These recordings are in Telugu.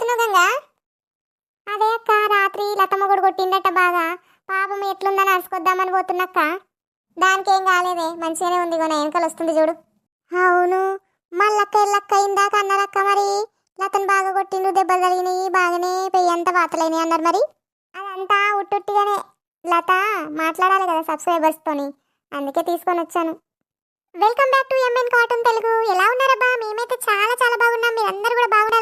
పోతున్నావు గంగా? అదే అక్క రాత్రి లతమ్మ కూడా కొట్టిందట బాగా. పాపం ఎట్లుందని అరుచుకొద్దామని పోతున్నక్క. దానికి ఏం కాలేదే మంచిగానే ఉంది కొన వెనకాల వస్తుంది చూడు. అవును మళ్ళక్క ఎల్లక్క ఇందాక అన్నారక్క మరి. లతను బాగా కొట్టిండు దెబ్బలు తగినాయి బాగానే పెయ్యి అంతా వాతలైనాయి అన్నారు మరి. అదంతా ఉట్టుట్టిగానే. లత మాట్లాడాలి కదా సబ్స్క్రైబర్స్ తోని. అందుకే తీసుకొని వచ్చాను. Welcome back to MN cotton Telugu ఎలా ఉన్నారబ్బా? మేమైతే చాలా చాలా బాగున్నాం. మీరందరూ కూడా బాగున్నారు?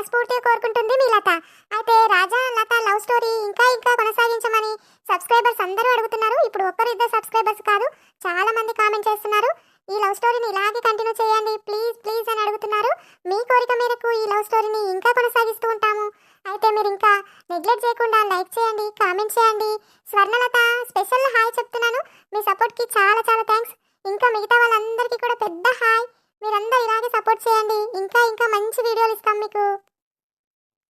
మనస్ఫూర్తిగా కోరుకుంటుంది మీ లత. అయితే రాజా లత లవ్ స్టోరీ ఇంకా ఇంకా కొనసాగించమని సబ్స్క్రైబర్స్ అందరూ అడుగుతున్నారు. ఇప్పుడు ఒక్కరిద్దరు సబ్స్క్రైబర్స్ కాదు చాలా మంది కామెంట్ చేస్తున్నారు. ఈ లవ్ స్టోరీని ఇలాగే కంటిన్యూ చేయండి. ప్లీజ్ ప్లీజ్ అని అడుగుతున్నారు. మీ కోరిక మేరకు ఈ లవ్ స్టోరీని ఇంకా కొనసాగిస్తూ ఉంటాము. అయితే మీరు ఇంకా నెగ్లెక్ట్ చేయకుండా లైక్ చేయండి కామెంట్ చేయండి. స్వర్ణలత స్పెషల్ హాయ్ చెప్తున్నాను. మీ సపోర్ట్కి చాలా చాలా థ్యాంక్స్. ఇంకా మిగతా వాళ్ళందరికీ కూడా పెద్ద హాయ్. మీరందరూ ఇలాగే సపోర్ట్ చేయండి. ఇంకా ఇంకా మంచి వీడియోలు ఇస్తాం మీకు.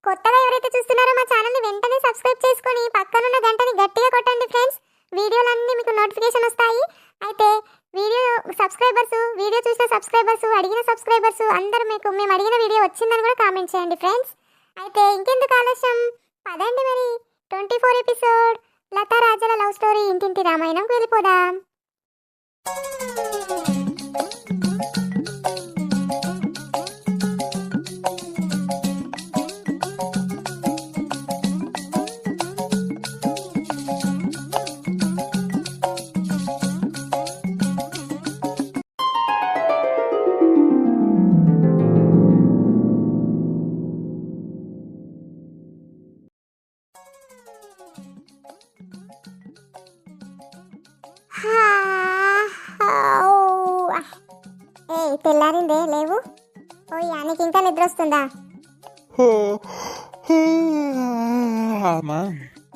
కొత్తగా ఎవరైతే చూస్తున్నారో మా ఛానల్ని వెంటనే సబ్స్క్రైబ్ చేసుకొని పక్కనున్న గంటని గట్టిగా కొట్టండి ఫ్రెండ్స్ వీడియోలన్నీ మీకు నోటిఫికేషన్ వస్తాయి. అయితే వీడియో సబ్స్క్రైబర్స్ వీడియో చూసిన సబ్స్క్రైబర్స్ అడిగిన సబ్స్క్రైబర్స్ అందరూ మీకు మేము అడిగిన వీడియో వచ్చిందని కూడా కామెంట్ చేయండి ఫ్రెండ్స్ అయితే ఇంకెందుకు ఆలస్యం? పదండి మరి. ట్వంటీ ఫోర్ ఎపిసోడ్ లతా రాజల లవ్ స్టోరీ ఇంటింటి రామాయణంకి వెళ్ళిపోదాం. ఏ తెల్లారిందే లేవు. ఓ యానికి ఇంకా నిద్ర వస్తుందా అమ్మా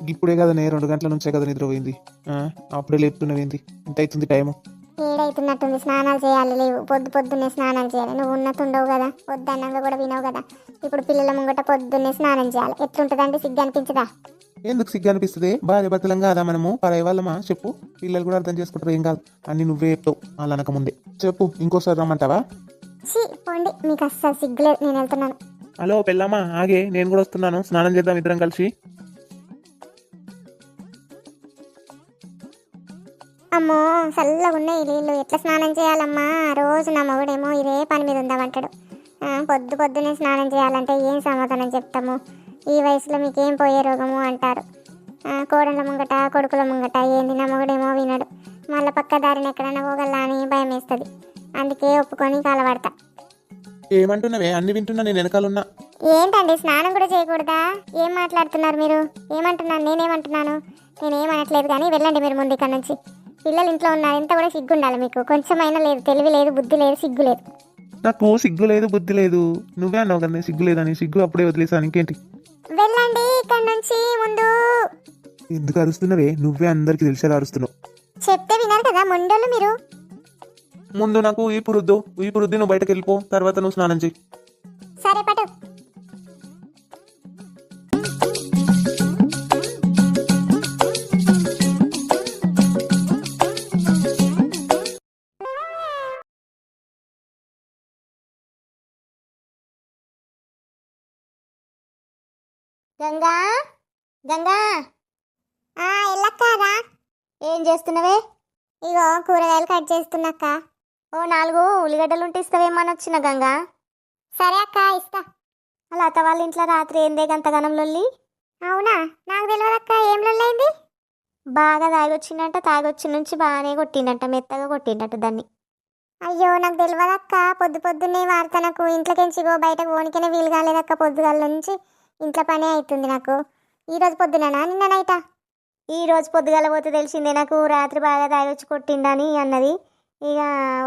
ఇప్పుడే కదా నేను రెండు గంటల నుంచే కదా నిద్రపోయింది. ఆ, అప్పుడే లేపుతున్నవేంది? ఎంత అవుతుంది టైము. ఏడైతున్నట్టుంది స్నానాలు చేయాలి లేవు. పొద్దు పొద్దున్నే స్నానాలు చేయాలి. నువ్వు ఉన్నట్టుండవు కదా వద్దన్నాక కూడా వినవు కదా. ఇప్పుడు పిల్లల ముంగట పొద్దున్నే స్నానం చేయాలి. ఎట్లుంటుందండి? సిగ్గు అనిపించదా? ఎందుకు సిగ్గు అనిపిస్తుంది? భార్య భర్తలం కాదా మనము? పరాయి వాళ్ళమా? చెప్పు. పిల్లలు కూడా అర్థం చేసుకుంటారు ఏం కాదు. అన్ని నువ్వే చెప్తావు. వాళ్ళ అనక ముందే చెప్పు ఇంకోసారి రమ్మంటావా? ఛీ పోండి. మీకు అస్సలు సిగ్గులేదు నేను వెళ్తున్నాను. హలో పెళ్ళమ్మా ఆగే నేను కూడా వస్తున్నాను. స్నానం చేద్దాం ఇద్దరం కలిసి. అమ్మో చల్లగా ఉన్నాయి నీళ్ళు ఎట్లా స్నానం చేయాలమ్మా? రోజు నా మొగుడేమో ఇదే పని మీద ఉందామంటాడు పొద్దు పొద్దునే స్నానం చేయాలంటే ఏం సమాధానం చెప్తాము? ఈ వయసులో మీకేం పోయే రోగము అంటారు? ఆ, కోడళ్ళ ముంగట కొడుకుల ముంగట ఏంది? నా మొగుడేమో వినడు. మళ్ళీ పక్క దారిని ఎక్కడైనా పోగల్లా అని భయం వేస్తుంది అందుకే ఒప్పుకొని కాలపడతా ఏమంటున్నావే? అన్ని వింటున్నా నేను వెనకాలన్నా. ఏంటండి? స్నానం కూడా చేయకూడదా? ఏం మాట్లాడుతున్నారు మీరు? ఏమంటున్నాను? నేనేమంటున్నాను? నేనేమనట్లేదు కానీ వెళ్ళండి మీరు ముందు ఇక్కడ నుంచి. పిల్లలు ఇంట్లో ఉన్నారు. ఇంత కూడా సిగ్గు ఉండాలి మీకు. కొంచెమైనా లేదు. తెలివి లేదు బుద్ధి లేదు సిగ్గు లేదు. నాకు సిగ్గు లేదు బుద్ధి లేదు. నువ్వే అన్నావు కదా సిగ్గు లేదని. సిగ్గు అప్పుడే వదిలేసాను. ఇంకేంటి? వెళ్ళండి ఇక్కడ నుంచి ముందు. ఎందుకు అరుస్తున్నావే? నువ్వే అందరికి తెలిసేలా అరుస్తున్నావు. చెప్తే విన్నారు కదా మొండోళ్ళు మీరు. ముందు నాకు ఈ పురుద్దు ఈ పురుద్ది నువ్వు బయటకు వెళ్ళిపో తర్వాత నువ్వు స్నానం చెయ్యి. సరే పటు. గంగా? గంగా? ఆ ఎల్లక్కారా ఏం చేస్తున్నావే? ఇగో కూరగాయలు కట్ చేస్తున్నాక్క. ఓ నాలుగు ఉల్లిగడ్డలు ఉంటే ఇస్తావేమని వచ్చిన గంగా. సరే అక్క ఇస్తా. లత వాళ్ళ ఇంట్లో రాత్రి ఏందే గంతగనం లొల్లి. అవునా? నాకు తెలియదక్క ఏం లొల్లైంది? బాగా తాగొచ్చిందంట తాగొచ్చి నుంచి బాగానే కొట్టిండంట మెత్తగా కొట్టిండట దాన్ని. అయ్యో నాకు తెలియదక్క పొద్దు పొద్దున్నే వార్త నాకు ఇంట్లోకించి గో బయటకు పోనికనే వీలు కాలేదక్క పొద్దుగాల నుంచి. ఇంట్లో పనే అవుతుంది నాకు. ఈరోజు పొద్దుననా నిన్న నైటా? ఈ రోజు పొద్దుగాల పోతే తెలిసిందే నాకు రాత్రి బాగా తాగొచ్చి కొట్టిండని అన్నది. ఇక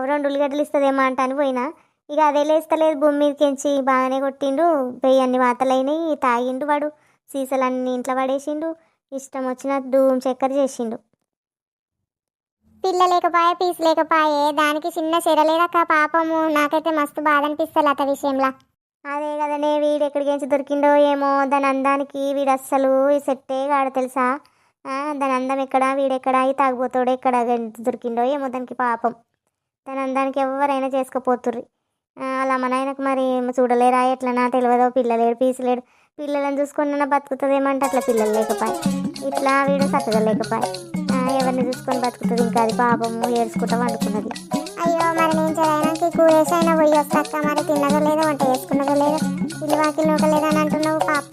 రెండు ఉల్లిగడ్డలు ఇస్తుందేమో అంట అని పోయినా. ఇక అదే లేస్తలేదు భూమి మీదకించి బాగానే కొట్టిండు. పెయ్యి అన్ని వాతలైనవి తాగిండు వాడు. సీసలన్నీ ఇంట్లో పడేసిండు. ఇష్టం వచ్చిన ధూమ్ చక్కెర చేసిండు. పిల్ల లేకపాయే పీస్ లేకపాయే? దానికి చిన్న చెరలేదక్క పాపము. నాకైతే మస్తు బాధ అనిపిస్తుంది అత విషయంలో. అదే కదనే వీడు ఎక్కడికి నుంచి దొరికిండో ఏమో దాని అందానికి వీడు అస్సలు సెట్టే కాడు తెలుసా? దాని అందం ఎక్కడ వీడెక్కడ ఈ తాగిపోతాడు ఎక్కడ దొరికిండో ఏమో దానికి పాపం. దాని అందానికి ఎవరైనా చేసుకుపోతుర్రి. అలా వాళ్ళ అమ్మ నాయనకు మరి చూడలేరా? ఎట్లనా? తెలియదో పిల్లలేడు పీసలేడు. పిల్లలను చూసుకున్న బతుకుతుందేమంటే అట్లా పిల్లలు లేకపోయి. ఇట్లా వీడు చక్కగా లేకపోయి. ఎవరిని చూసుకొని బతుకుతుంది? ఇంకా అది పాపము ఏడ్చుకుంటా వండుకున్నది. చేయడానికి కూరేసైనా పోయి వస్తాక మరి తిన్నదో లేదో వంట చేసుకున్నదో లేదో ఇల్లు వాకిలు నూకలేదో అని అంటున్నావు పాప.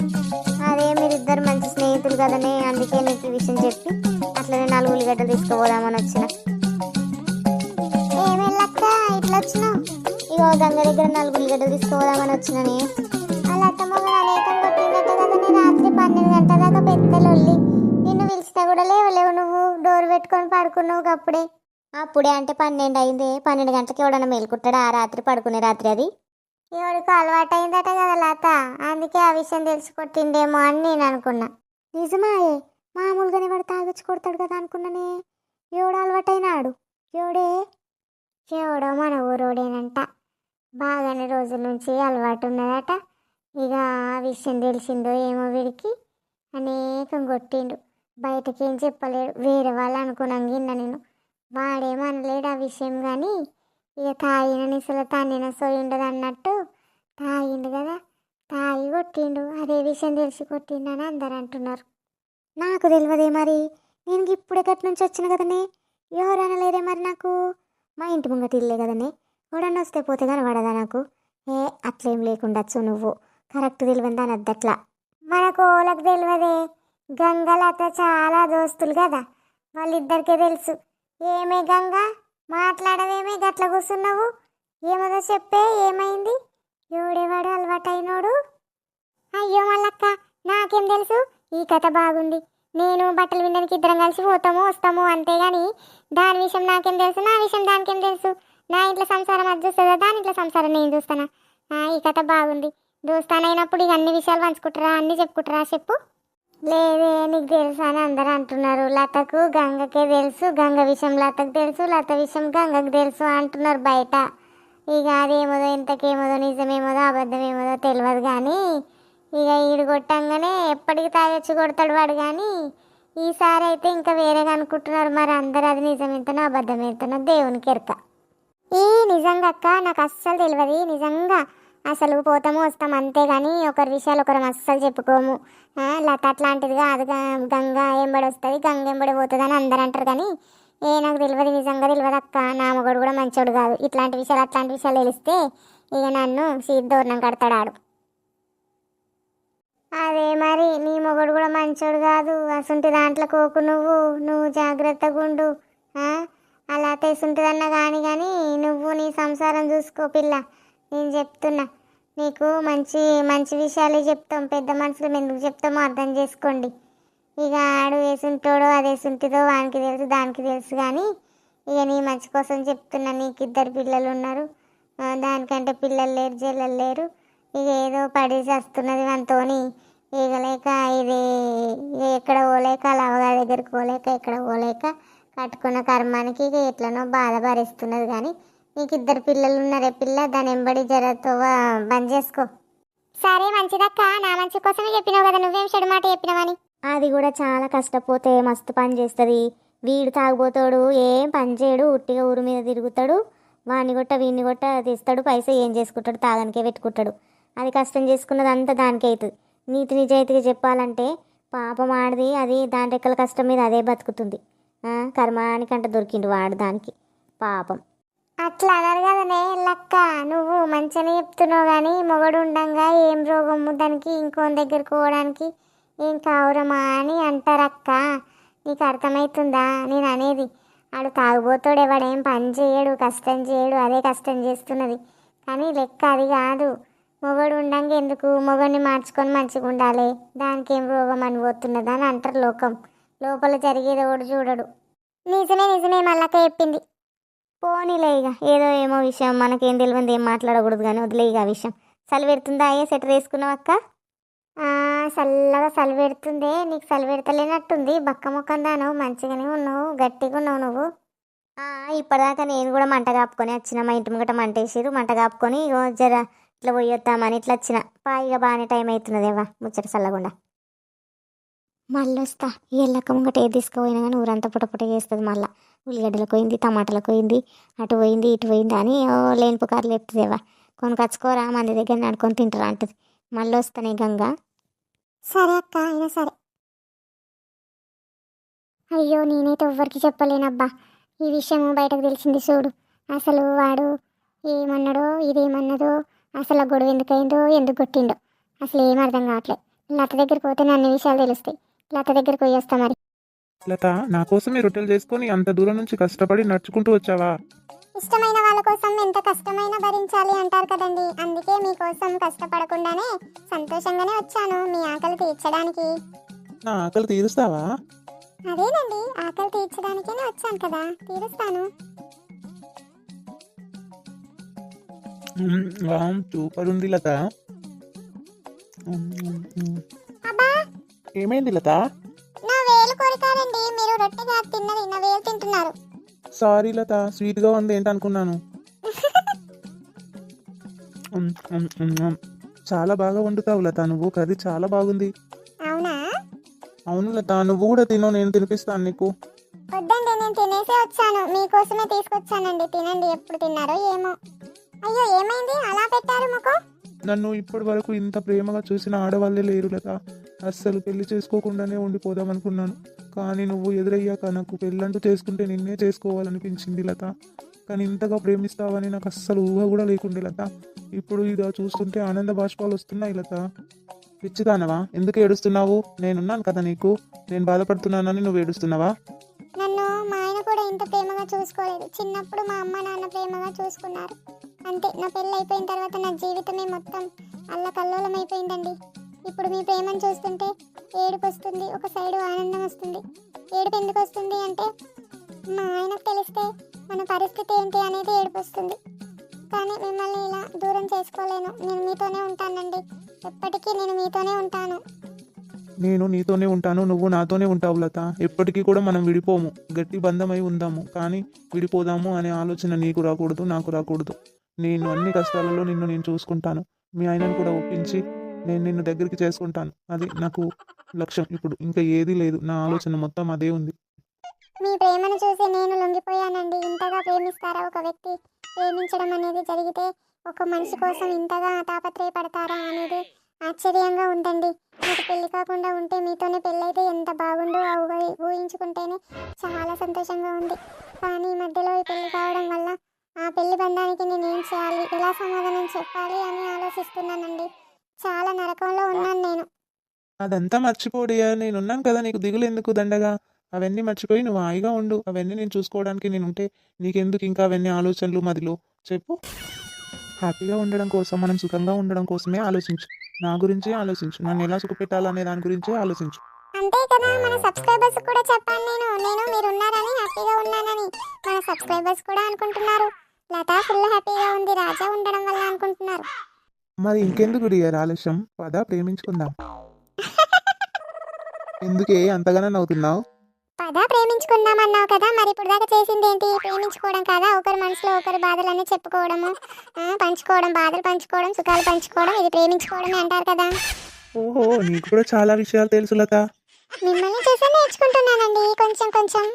అదే మీరిద్దరు మంచి స్నేహితులు కదనే అందుకే నీకు విషయం చెప్పి అట్లనే నాలుగు ఉల్లిగడ్డలు తీసుకుపోదామని వచ్చిన. ఏమెళ్ళక్క ఇట్లా వచ్చినావు? ఇగో గంగ దగ్గర నాలుగు ఉల్లిగడ్డలు తీసుకుపోదామని వచ్చినని. అలా అత్తమ్మ అనేకం కొట్టిందట కదనే రాత్రి పన్నెండు గంటల దాకా పెద్ద లొల్లి. నిన్ను పిలిచినా కూడా లేవలేవు నువ్వు. డోర్ పెట్టుకొని పడుకున్నావు అప్పుడే అప్పుడే అంటే పన్నెండు అయింది. పన్నెండు గంటలకి ఎవడన్నా మేలుకుంటాడా ఆ రాత్రి పడుకునే రాత్రి అది. ఎవడికి అలవాటు అయిందట కదా లత. అందుకే ఆ విషయం తెలిసి కొట్టిండేమో అని నేను అనుకున్నా. నిజమాయే. మామూలుగానే వాడు తాగొచ్చి కొడతాడు కదా అనుకున్నానే. ఎవడు అలవాటైనాడు? ఎవడే? ఎవడో మన ఊరోడేనంట. బాగానే రోజుల నుంచి అలవాటు ఉన్నదట ఇక ఆ విషయం తెలిసిందో ఏమో వీడికి అనేకం కొట్టిండు. బయటకేం చెప్పలేడు. వేరే వాళ్ళు అనుకున్నాం గిన్న నేను. వాడేమనలేడు ఆ విషయం కానీ ఇక తాగిన నిసలు తన్నిన సోయి ఉండదు అన్నట్టు తాగిండు కదా. తాగి కొట్టిండు. అదే విషయం తెలిసి కొట్టిండని అందరు అంటున్నారు. నాకు తెలియదే మరి. నేను ఇప్పుడు ఎక్కడి నుంచి వచ్చిన కదనే. ఎవరైనా లేరే మరి నాకు. మా ఇంటి ముంగట ఇల్లే కదనే. ఎవడన్నా వస్తే పోతే కనబడదా నాకు? ఏ అట్లేం లేకుండొచ్చు నువ్వు. కరెక్ట్ తెలియదు అని అద్దట్లా. మనకు ఓలకు తెలియదే. గంగలత చాలా దోస్తులు కదా. వాళ్ళిద్దరికే తెలుసు. ఏమే గంగా? మాట్లాడవేమే గట్ల కూర్చున్నావు ఏమదో చెప్పే ఏమైంది? ఎవడేవాడు అలవాటైనోడు? అయ్యో మల్లక్క నాకేం తెలుసు? ఈ కథ బాగుంది. నేను బట్టలు వినడానికి ఇద్దరం కలిసి పోతాము వస్తాము అంతేగాని దాని విషయం నాకేం తెలుసు నా విషయం దానికేం తెలుసు? నా ఇంట్లో సంసారం అది చూస్తుందా? దాని ఇంట్లో సంసారం నేను చూస్తానా? ఈ కథ బాగుంది. దోస్తానైనప్పుడు ఇక అన్ని విషయాలు పంచుకుంటారా అన్నీ చెప్పుకుంటారా చెప్పు. లేదే నీకు తెలుసు అని అందరు అంటున్నారు. లతకు గంగకే తెలుసు గంగ విషయం లతకు తెలుసు లత విషయం గంగకు తెలుసు అంటున్నారు బయట. ఇక అదేమోదో ఇంతకేమోదో నిజమేమోదో అబద్ధమేమోదో తెలియదు కానీ ఇక ఈడు కొట్టంగానే ఎప్పటికి తాగొచ్చి కొడతాడు వాడు కానీ ఈసారి అయితే ఇంకా వేరేగా అనుకుంటున్నారు. మరి అందరు అది నిజమేతనో అబద్ధమేతనో దేవునికి ఎరక. ఈ నిజంగా అక్క నాకు అస్సలు తెలియదు నిజంగా అసలు పోతాము వస్తాం అంతేగాని ఒకరి విషయాలు ఒకరు అస్సలు చెప్పుకోము. లత అట్లాంటిది కాదు గంగ ఎంబడి వస్తుంది గంగ ఎంబడి పోతుంది అని అందరు అంటారు కానీ ఏ నాకు తెలియదు నిజంగా తెలియదు అక్క. నా మొగడు కూడా మంచోడు కాదు. ఇట్లాంటి విషయాలు అట్లాంటి విషయాలు తెలిస్తే ఇక నన్ను సీద్దోరణం కడతాడు ఆడు. అదే మరి నీ మొగడు కూడా మంచోడు కాదు. అసంటి దాంట్లో కోకు నువ్వు నువ్వు జాగ్రత్తగా ఉండు. అలా తెసుంటుందన్నా కానీ కానీ నువ్వు నీ సంసారం చూసుకో పిల్ల. నేను చెప్తున్నా. నీకు మంచి మంచి విషయాలే చెప్తాం. పెద్ద మనుషులు ఎందుకు చెప్తామో అర్థం చేసుకోండి. ఇక ఆడు వేసుంటాడో అది వేసుంటుందో వానికి తెలుసు దానికి తెలుసు కానీ ఇక నీ మంచి కోసం చెప్తున్నా. నీకు ఇద్దరు పిల్లలు ఉన్నారు. దానికంటే పిల్లలు లేరు జల్లలు లేరు. ఇక ఏదో పడేసి వస్తున్నది మనతోని ఈగలేక ఇది ఎక్కడ పోలేక లవగా దగ్గరికి పోలేక ఎక్కడ పోలేక కట్టుకున్న కర్మానికి ఇక ఎట్లనో బాధ భరిస్తున్నది కానీ నీకు ఇద్దరు పిల్లలు ఉన్నారే పిల్ల దాని ఎంబడి జరతో బంద్ చేసుకో. సరే మంచిదక్క నా మంచి కోసమే చెప్పినావు కదా నువ్వేం చెడు మాట చెప్పినావని అది కూడా చాలా కష్టపోతే మస్తు పని చేస్తుంది. వీడు తాగుపోతాడు ఏం పని చేయడు ఉట్టిగా ఊరు మీద తిరుగుతాడు. వాడిని కొట్ట వీడిని కొట్ట తీస్తాడు పైసా ఏం చేసుకుంటాడు తాగనికే పెట్టుకుంటాడు. అది కష్టం చేసుకున్నది అంతా దానికే అవుతుంది నీతి నిజాయితీగా చెప్పాలంటే పాపం ఆడిది అది దాని రెక్కల కష్టం మీద అదే బతుకుతుంది. కర్మానికంట దొరికిండు వాడు దానికి. పాపం. అట్లా అనరు కదనే లక్క. నువ్వు మంచిగానే చెప్తున్నావు కానీ మొగడు ఉండంగా ఏం రోగము దానికి ఇంకో దగ్గరికి పోవడానికి ఏం కావురమా అని అంటారక్క నీకు అర్థమవుతుందా నేను అనేది ఆడు తాగుబోతాడు ఎవడేం పని చేయడు కష్టం చేయడు అదే కష్టం చేస్తున్నది. కానీ లెక్క అది కాదు. మొగడు ఉండంగా ఎందుకు? మొగడిని మార్చుకొని మంచిగా ఉండాలి. దానికి ఏం రోగం అని పోతున్నది అని అంటారు లోకం. లోపల జరిగేది ఒకడు చూడడు. నిజమే నిజమే మళ్ళక్క చెప్పింది. పోనీలే ఇక ఏదో ఏమో విషయం. మనకేం తెలియదు ఏం మాట్లాడకూడదు కానీ వదిలే ఇక ఆ విషయం. చలి పెడుతుందా అయ్యే? సెటర్ వేసుకున్నావు అక్క? చల్లగా చలి పెడుతుంది. నీకు చలి పెడతలేనట్టుంది. బక్క ముఖం మంచిగానే ఉన్నావు గట్టిగా ఉన్నావు నువ్వు. ఇప్పటిదాకా నేను కూడా మంట కాపుకొని వచ్చిన. మా ఇంటి ముంగట మంట వేసిరు మంట కాపుకొని జర ఇట్లా పోయొద్దామని ఇట్లా వచ్చిన. పాయిగా బాగానే టైం అవుతున్నదేవా ముచ్చట చల్లకుండా మళ్ళీ వస్తా ఈ ముంగట ఏది తీసుకుపోయినా కానీ ఊరంతా పుటపుట చేస్తుంది మళ్ళీ. ఉల్లిగడ్డలకు పోయింది టమాటాలకు పోయింది అటు పోయింది ఇటు పోయింది అని ఓ లేని పుకార్లు చెప్తుందేవా కొనుకొచ్చుకోరా మంది దగ్గర నడుకొని తింటారా అంటది. మళ్ళీ వస్తానే గంగ. సరే అక్క అయినా సరే. అయ్యో నేనైతే ఎవ్వరికి చెప్పలేనబ్బా. ఈ విషయం బయటకు తెలిసింది చూడు. అసలు వాడు ఏమన్నాడో ఇదేమన్నదో అసలు ఆ గొడవ ఎందుకైందో ఎందుకు కొట్టిండో. అసలు ఏం అర్థం కావట్లే. లత దగ్గరికి పోతే అన్ని విషయాలు తెలుస్తాయి. లత దగ్గరికి పోయి వస్తా మరి. లత నా కోసమే రొట్టెలు చేసుకొని అంత దూరం నుంచి కష్టపడి నడుచుకుంటూ వచ్చావా? ఇష్టమైన వాళ్ళ కోసం ఎంత కష్టమైనా భరించాలి అంటారు కదండి. అందుకే మీకోసం కష్టపడకుండానే సంతోషంగానే వచ్చాను మీ ఆకలి తీర్చడానికి. నా ఆకలి తీరుస్తావా? అదేనండి ఆకలి తీర్చడానికే వచ్చాను కదా. తీరుస్తాను. వామ్, సూపర్ ఉంది లత ఏమైంది లత? నా వేలు కొరికారండి మీరు రొట్టె కాదు తిన్నది. నా వేలు తింటున్నారు. సారీ లత స్వీట్గా ఉంది ఏంటి అనుకున్నాను. చాలా బాగా వండుతావు లత. నువ్వు కర్రీ చాలా బాగుంది. అవునా? అవును లత నువ్వు కూడా తిను. నేను తినిపిస్తాను నీకు. వద్దండి. నేను తినేసే వచ్చాను. మీకోసమే తీసుకొచ్చానండి. తినండి. ఎప్పుడు తిన్నారో ఏమో. అయ్యో ఏమైంది? అలా పెట్టారు ముఖం. నన్ను ఇప్పటి వరకు ఇంత ప్రేమగా చూసిన ఆడవాళ్ళే లేరు లత. అస్సలు పెళ్ళి చేసుకోకుండానే ఉండిపోదాం అనుకున్నాను. కానీ నువ్వు ఎదురయ్యాక నాకు పెళ్ళంటూ చేసుకుంటే నిన్నే చేసుకోవాలనిపించింది లత. కానీ ఇంతగా ప్రేమిస్తావని నాకు అస్సలు ఊహ కూడా లేకుండే లత. ఇప్పుడు ఇదా చూస్తుంటే ఆనంద బాష్పాలు వస్తున్నాయి లత. పిచ్చిదానవా? ఎందుకు ఏడుస్తున్నావు? నేనున్నాను కదా నీకు. నేను బాధపడుతున్నానని నువ్వు ఏడుస్తున్నావా? నన్ను మా ఆయన కూడా ఇంత ప్రేమగా చూసుకోలేదు. చిన్నప్పుడు మా అమ్మ నాన్న ప్రేమగా చూసుకున్నారు. అంతే నా పెళ్ళి అయిపోయిన తర్వాత నా జీవితమే మొత్తం అల్లకల్లోలం అయిపోయిందండి ఇప్పుడు మీ ప్రేమను చూస్తుంటే ఏడుపు వస్తుంది ఒక సైడు ఆనందం వస్తుంది. ఏడుపు ఎందుకు వస్తుంది అంటే మా ఆయనకు తెలిస్తే మన పరిస్థితి ఏంటి అనేది ఏడుపు వస్తుంది కానీ మిమ్మల్ని ఇలా దూరం చేసుకోలేను. నేను మీతోనే ఉంటానండి. ఎప్పటికీ నేను మీతోనే ఉంటాను. నేను నీతోనే ఉంటాను నువ్వు నాతోనే ఉంటావు లత. ఎప్పటికీ కూడా మనం విడిపోము. గట్టి బంధమై ఉందాము. కానీ విడిపోదాము అనే ఆలోచన నీకు రాకూడదు నాకు రాకూడదు. నేను అన్ని కష్టాలలో నిన్ను నేను చూసుకుంటాను. మీ ఆయనను కూడా ఒప్పించి నేను నిన్ను దగ్గరికి చేసుకుంటాను. అది నాకు లక్ష్యం. ఇప్పుడు ఇంకా ఏదీ లేదు. నా ఆలోచన మొత్తం అదే ఉంది. మీ ప్రేమను చూసి నేను లొంగిపోయానండి. ఇంతగా ప్రేమిస్తారా ఒక వ్యక్తి? ప్రేమించడం అనేది జరిగితే ఒక మనిషి కోసం ఇంతగా తాపత్రయపడతారా అనేది ఆశ్చర్యంగా ఉందండి. నాకు పెళ్ళి కాకుండా ఉంటే మీతోనే పెళ్ళైతే ఎంత బాగుండో ఊహించుకుంటేనే చాలా సంతోషంగా ఉంది. కానీ ఈ మధ్యలో ఈ పెళ్ళి కావడం వల్ల ఆ పెళ్ళి బంధానికి నేను ఏం చేయాలి? ఎలా సమాధానం చెప్పాలి అని ఆలోచిస్తున్నానండి. చాలా నరకంలో ఉన్నాను నేను. అదంతా మర్చిపోడియా నేనున్నాను కదా నీకు దిగులు ఎందుకు దండగా? అవన్నీ మర్చిపోయి నువ్వు హాయిగా ఉండు. అవన్నీ నేను చూసుకోవడానికి నేను ఉంటే నీకెందుకు ఇంకా అవన్నీ ఆలోచనలు మదిలో? చెప్పు. హ్యాపీగా ఉండడం కోసం మనం సుఖంగా ఉండడం కోసమే ఆలోచించు. నా గురించే ఆలోచించు. నన్ను ఎలా సుఖపెట్టాలనే దాని గురించే ఆలోచించు. అంతే కదా మన సబ్స్క్రైబర్స్ కూడా చెప్పాను నేను. నేను మీరు ఉన్నారని హ్యాపీగా ఉన్నానని. మన సబ్స్క్రైబర్స్ కూడా అనుకుంటున్నారు. లతా ఫుల్ హ్యాపీగా ఉంది. రాజా ఉండడం వల్ల అనుకుంటున్నారు. మరి ఇంకెందుకు డియర్ ఆలస్యం? పద ప్రేమించుకుందాం. ఎందుకే? అంతగానో నవ్వుతున్నావు? పద ప్రేమించుకుందాం అన్నావు కదా మరి ఇప్పుడు దాకా చేసింది ఏంటి ప్రేమించుకోవడం కదా? ఒకరి మనసులో ఒకరి బాధలన్నీ చెప్పుకోవడము పంచుకోవడం బాధలు పంచుకోవడం సుఖాలు పంచుకోవడం ఇది ప్రేమించుకోవడమే అంటారు కదా. ఓహో నీకు కూడా చాలా విషయాలు తెలుసు లత. మిమ్మల్ని చూసే నేర్చుకుంటున్నానండి కొంచెం కొంచెం.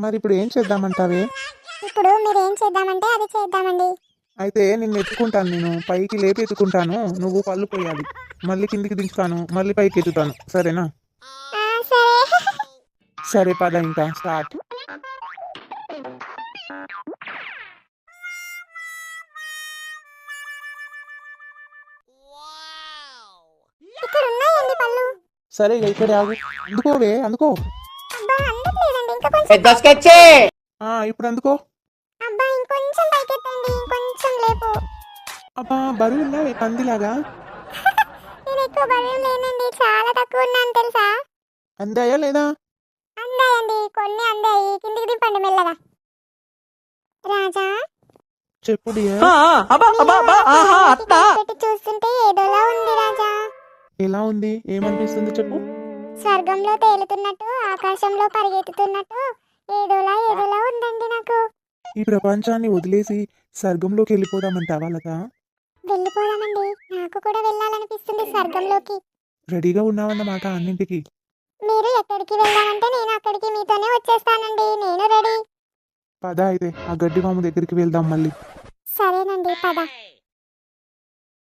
మరి ఇప్పుడు ఏం చేద్దామంటావే? ఇప్పుడు మీరు ఏం చేద్దామంటే అది చేద్దామండి. అయితే నిన్ను ఎత్తుకుంటాను నేను. పైకి లేపి ఎత్తుకుంటాను. నువ్వు పళ్ళు పోయాలి. మళ్ళీ కిందికి దించుతాను. మళ్ళీ పైకి ఎత్తుతాను. సరేనా? ఆ, సరే. సరే పద ఇంకా. స్టార్ట్. ఇక్కడ ఉన్నాయండి పళ్ళు. సరే ఇక ఇక్కడే ఆగు. అందుకోవే అందుకో. అబ్బా అందట్లేదండి. ఇంకా కొంచెం ఆ ఇప్పుడు అందుకో. అబ్బా ఇంకొంచెం పైకెత్తండి. ఇంకొంచెం లేపు. అబ్బా బరువు ఉన్నావే పందిలాగా? నేను ఎక్కువ బరువు లేనండి చాలా తక్కువ ఉన్నాను తెలుసా? అందాయా లేదా? అందాయండి కొన్ని అందాయి. కిందికి దింపండి మెల్లగా. రాజా? చెప్పు డియర్ నేను పెట్టి చూస్తుంటే ఏదోలా ఉంది రాజా. ఎలా ఉంది? ఏమనిపిస్తుంది చెప్పు? స్వర్గంలో తేలుతున్నట్టు ఆకాశంలో పరిగెత్తుతున్నట్టు ఏదోలా ఏదోలా ఉందండి నాకు. ఈ ప్రపంచాన్ని వదిలేసి స్వర్గంలోకి వెళ్ళిపోదామంటావా లత? వెళ్ళిపోదామండి. నాకు కూడా వెళ్ళాలనిపిస్తుంది స్వర్గంలోకి. రెడీగా ఉన్నావన్నమాట అన్నింటికి. మీరు ఎక్కడికి వెళ్ళాలంటే నేను అక్కడికి మీతోనే వచ్చేస్తానండి. నేను రెడీ. పద అయితే ఆ గడ్డి మాము దగ్గరికి వెళ్దాం మళ్ళీ. సరేనండి పద.